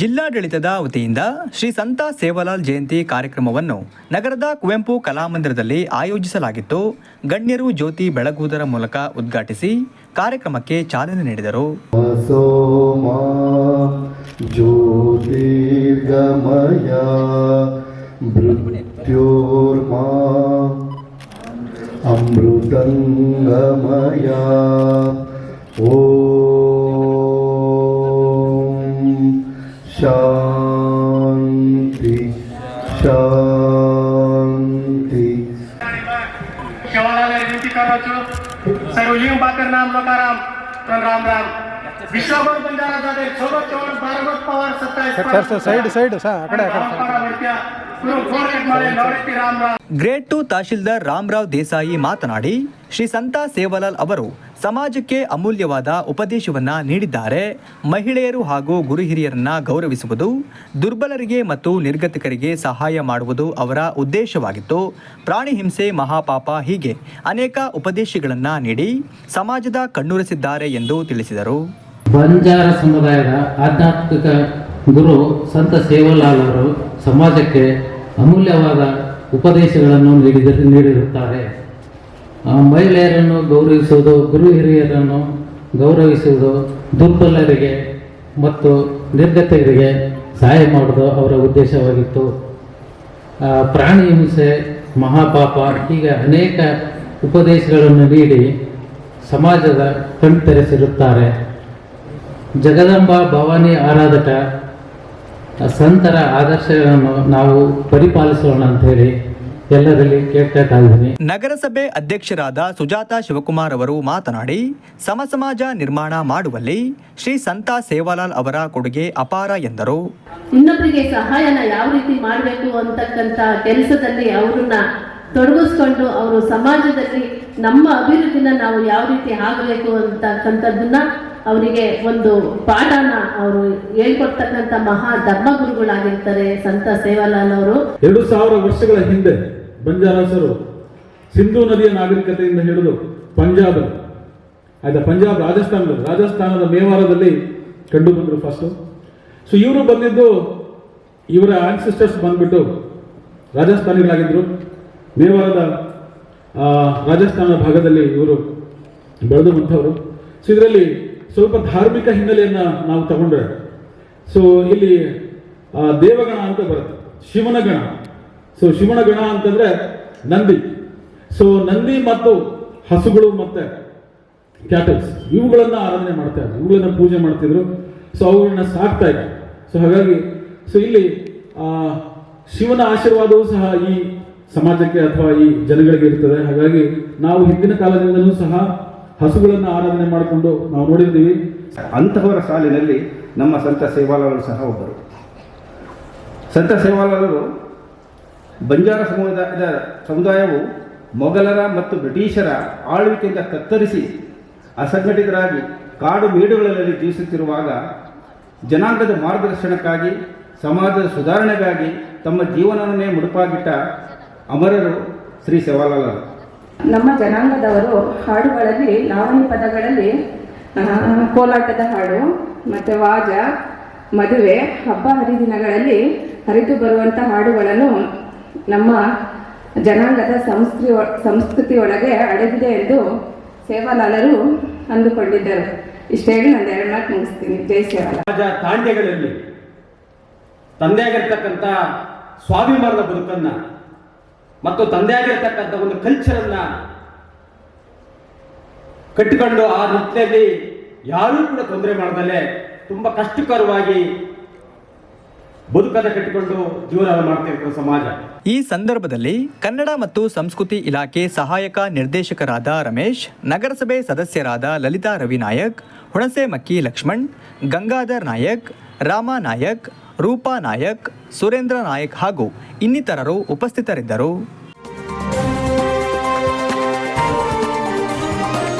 ಜಿಲ್ಲಾಡಳಿತದ ವತಿಯಿಂದ ಶ್ರೀ ಸಂತ ಸೇವಾಲಾಲ್ ಜಯಂತಿ ಕಾರ್ಯಕ್ರಮವನ್ನು ನಗರದ ಕುವೆಂಪು ಕಲಾಮಂದಿರದಲ್ಲಿ ಆಯೋಜಿಸಲಾಗಿತ್ತು. ಗಣ್ಯರು ಜ್ಯೋತಿ ಬೆಳಗುವುದರ ಮೂಲಕ ಉದ್ಘಾಟಿಸಿ ಕಾರ್ಯಕ್ರಮಕ್ಕೆ ಚಾಲನೆ ನೀಡಿದರು. ಅಮೃತಂಗಮಯ. ಓ मृत्योर्मा अमृतङ्गमय ॐ शान्ति शान्ति शेवाळाला विनंती करायचो सर्व जीव बाकर नाम लोकाराम पण राम राम विश्वभर बंजारा जाधव सोबत चव्हाण भार्गवत पवार सत्तावीस sir sir side side sir ಆ ಕಡೆ ಆ ಕಡೆ ಮಾಡಿ ನವರತ್ತಿ ರಾಮ್ ರಾಮ್ ಗ್ರೇಟ್ ಟು ತಹಶೀಲ್ದಾರ್ ರಾಮರಾವ್ ದೇಸಾಯಿ ಮಾತನಾಡಿ ಶ್ರೀ ಸಂತ ಸೇವಾಲಾಲ್ ಅವರು ಸಮಾಜಕ್ಕೆ ಅಮೂಲ್ಯವಾದ ಉಪದೇಶವನ್ನ ನೀಡಿದ್ದಾರೆ. ಮಹಿಳೆಯರು ಹಾಗೂ ಗುರು ಹಿರಿಯರನ್ನ ಗೌರವಿಸುವುದು, ದುರ್ಬಲರಿಗೆ ಮತ್ತು ನಿರ್ಗತಿಕರಿಗೆ ಸಹಾಯ ಮಾಡುವುದು ಅವರ ಉದ್ದೇಶವಾಗಿತ್ತು. ಪ್ರಾಣಿ ಹಿಂಸೆ ಮಹಾಪಾಪ ಹೀಗೆ ಅನೇಕ ಉಪದೇಶಗಳನ್ನ ನೀಡಿ ಸಮಾಜದ ಕಣ್ಣುರೆಸಿದ್ದಾರೆ ಎಂದು ತಿಳಿಸಿದರು. ಬಂಜಾರ ಸಮುದಾಯದ ಆಧ್ಯಾತ್ಮಿಕ ಗುರು ಸಂತ ಸೇವಲಾಲ್ ಅವರು ಸಮಾಜಕ್ಕೆ ಅಮೂಲ್ಯವಾದ ಉಪದೇಶಗಳನ್ನು ನೀಡಿದ, ನೀಡಿರುತ್ತಾರೆ. ಆ, ಮಹಿಳೆಯರನ್ನು ಗೌರವಿಸುವುದು ಗುರು ಹಿರಿಯರನ್ನು ಗೌರವಿಸುವುದು ದುರ್ಬಲರಿಗೆ ಮತ್ತು ನಿರ್ಗತಿಕರಿಗೆ ಸಹಾಯ ಮಾಡೋದು ಅವರ ಉದ್ದೇಶವಾಗಿತ್ತು. ಪ್ರಾಣಿ ಹಿಂಸೆ ಮಹಾಪಾಪ ಹೀಗೆ ಅನೇಕ ಉಪದೇಶಗಳನ್ನು ನೀಡಿ ಸಮಾಜದ ಕಣ್ತೆರೆಸಿರುತ್ತಾರೆ. ಜಗದಂಬ ಭವಾನಿ ಆರಾಧಕ ಸಂತರ ಆದರ್ಶಗಳನ್ನು ನಾವು ಪರಿಪಾಲಿಸೋಣ ಅಂತ ಹೇಳಿ ಎಲ್ಲರಲ್ಲಿ ಕೇಳ್ತಾ ಇದ್ದೀನಿ ನಗರಸಭೆ ಅಧ್ಯಕ್ಷರಾದ ಸುಜಾತ ಶಿವಕುಮಾರ್ ಅವರು ಮಾತನಾಡಿ ಸಮಸಮಾಜ ನಿರ್ಮಾಣ ಮಾಡುವಲ್ಲಿ ಶ್ರೀ ಸಂತ ಸೇವಾಲಾಲ್ ಅವರ ಕೊಡುಗೆ ಅಪಾರ ಎಂದರು. ಇನ್ನೊಬ್ಬರಿಗೆ ಸಹಾಯನ ಯಾವ ರೀತಿ ಮಾಡಬೇಕು ಅಂತಕ್ಕಂತ ಕೆಲಸದಲ್ಲಿ ಅವರನ್ನ ತೊಡಗಿಸ್ಕೊಂಡು ಅವರು ಸಮಾಜದಲ್ಲಿ ನಮ್ಮ ಅಭಿವೃದ್ಧಿನ ನಾವು ಯಾವ ರೀತಿ ಆಗಬೇಕು ಅಂತಕ್ಕಂಥದ್ದನ್ನ ಅವರಿಗೆ ಒಂದು ಪಾಠನ ಅವರು ಹೇಳ್ಕೊಡ್ತಕ್ಕಂಥ ಮಹಾ ಧರ್ಮಗುರುಗಳಾಗಿರ್ತಾರೆ ಸಂತ ಸೇವಾಲಾಲ್ ಅವರು. ಎರಡು ಸಾವಿರ ವರ್ಷಗಳ ಹಿಂದೆ ಬಂಜಾರಸರು ಸಿಂಧೂ ನದಿಯ ನಾಗರಿಕತೆಯಿಂದ ಹಿಡಿದು ಪಂಜಾಬ್, ಆಯ್ತಾ ಪಂಜಾಬ್ ರಾಜಸ್ಥಾನದಲ್ಲಿ, ರಾಜಸ್ಥಾನದ ಮೇವಾರದಲ್ಲಿ ಕಂಡು ಬಂದರು ಫಸ್ಟ್ ಸೊ ಇವರು ಬಂದಿದ್ದು ಇವರ ಆನ್ಸಿಸ್ಟರ್ಸ್ ಬಂದ್ಬಿಟ್ಟು ರಾಜಸ್ಥಾನಿಗಳಾಗಿದ್ರು. ಮೇವಾರದ ರಾಜಸ್ಥಾನ ಭಾಗದಲ್ಲಿ ಇವರು ಬೆಳೆದು ಬಂಥವ್ರು ಸೊ ಇದರಲ್ಲಿ ಸ್ವಲ್ಪ ಧಾರ್ಮಿಕ ಹಿನ್ನೆಲೆಯನ್ನ ನಾವು ತಗೊಂಡ್ರೆ. ಸೊ ಇಲ್ಲಿ ದೇವಗಣ ಅಂತ ಬರುತ್ತೆ. ಶಿವನ ಗಣ ಸೊ ಶಿವನ ಗಣ ಅಂತಂದ್ರೆ ನಂದಿ. ಸೊ ನಂದಿ ಮತ್ತು ಹಸುಗಳು ಮತ್ತೆ ಕ್ಯಾಟಲ್ಸ್. ಇವುಗಳನ್ನ ಆರಾಧನೆ ಮಾಡ್ತಾ ಇದ್ರು. ಇವುಗಳನ್ನ ಪೂಜೆ ಮಾಡ್ತಿದ್ರು. ಸೊ ಅವುಗಳನ್ನ ಸಾಕ್ತಾ ಇದ್ರು. ಸೊ ಹಾಗಾಗಿ ಸೊ ಇಲ್ಲಿ ಶಿವನ ಆಶೀರ್ವಾದವೂ ಸಹ ಈ ಸಮಾಜಕ್ಕೆ ಅಥವಾ ಈ ಜನಗಳಿಗೆ ಇರ್ತದೆ. ಹಾಗಾಗಿ ನಾವು ಹಿಂದಿನ ಕಾಲದಿಂದಲೂ ಸಹ ಹಸುಗಳನ್ನು ಆರಾಧನೆ ಮಾಡಿಕೊಂಡು ನಾವು ನೋಡಿದ್ದೀವಿ. ಅಂತಹವರ ಸಾಲಿನಲ್ಲಿ ನಮ್ಮ ಸಂತ ಸೇವಾಲಾಲರು ಸಹ ಒಬ್ಬರು. ಸಂತ ಸೇವಾಲಾಲರು ಬಂಜಾರ ಸಮುದಾಯದ ಸಮುದಾಯವು ಮೊಘಲರ ಮತ್ತು ಬ್ರಿಟಿಷರ ಆಳ್ವಿಕೆಯಿಂದ ಕತ್ತರಿಸಿ ಅಸಂಘಟಿತರಾಗಿ ಕಾಡು ಮೇಡುಗಳಲ್ಲಿ ಜೀವಿಸುತ್ತಿರುವಾಗ ಜನಾಂಗದ ಮಾರ್ಗದರ್ಶನಕ್ಕಾಗಿ, ಸಮಾಜದ ಸುಧಾರಣೆಗಾಗಿ ತಮ್ಮ ಜೀವನವನ್ನೇ ಮುಡುಪಾಗಿಟ್ಟ ಅಮರರು ಶ್ರೀ ಸೇವಾಲಾಲರು ನಮ್ಮ ಜನಾಂಗದವರು ಹಾಡುಗಳಲ್ಲಿ ಲಾವಣಿ ಪದಗಳಲ್ಲಿ ಕೋಲಾಟದ ಹಾಡು ಮತ್ತು ವಾಜ ಮದುವೆ ಹಬ್ಬ ಹರಿದಿನಗಳಲ್ಲಿ ಹರಿದು ಬರುವಂಥ ಹಾಡುಗಳನ್ನು ನಮ್ಮ ಜನಾಂಗದ ಸಂಸ್ಕೃತಿ ಸಂಸ್ಕೃತಿಯೊಳಗೆ ಅಡಗಿದೆ ಎಂದು ಸೇವಾಲಾಲರು ಅಂದುಕೊಂಡಿದ್ದರು. ಇಷ್ಟೇ ಹೇಳಿ ನಾನು ಎರಡು ಮಾತು ಮುಗಿಸ್ತೀನಿ. ಜೈ ಸೇವಾಲಾಲ್ ತಾಂಡ್ಯಗಳಲ್ಲಿ ತಂದೆ ತಂದೆಯಾಗಿರ್ತಕ್ಕಂಥ ಸ್ವಾಭಿಮಾನದ ಬದುಕನ್ನ ಮತ್ತು ತಂದೆಯಾಗಿರ್ತಕ್ಕಂಥ ಒಂದು ಕಲ್ಚರನ್ನ ಕಟ್ಟಿಕೊಂಡು ಆ ನಿಟ್ಟಿನಲ್ಲಿ ಯಾರೂ ಕೂಡ ತೊಂದರೆ ಮಾಡದಲ್ಲೇ ತುಂಬಾ ಕಷ್ಟಕರವಾಗಿ ಬದುಕನ್ನು ಕಟ್ಟಿಕೊಂಡು ಜೀವನ ಮಾಡ್ತಿರ್ತಾರೆ ಸಮಾಜ. ಈ ಸಂದರ್ಭದಲ್ಲಿ ಕನ್ನಡ ಮತ್ತು ಸಂಸ್ಕೃತಿ ಇಲಾಖೆ ಸಹಾಯಕ ನಿರ್ದೇಶಕರಾದ ರಮೇಶ್, ನಗರಸಭೆ ಸದಸ್ಯರಾದ ಲಲಿತಾ ರವಿನಾಯಕ್, ಹುಣಸೆ ಮಕ್ಕಿ ಲಕ್ಷ್ಮಣ್, ಗಂಗಾಧರ್ ನಾಯಕ್, ರಾಮ ನಾಯಕ್ ರೂಪಾ ನಾಯಕ್ ಸುರೇಂದ್ರ ನಾಯಕ್ ಹಾಗೂ ಇನ್ನಿತರರು ಉಪಸ್ಥಿತರಿದ್ದರು.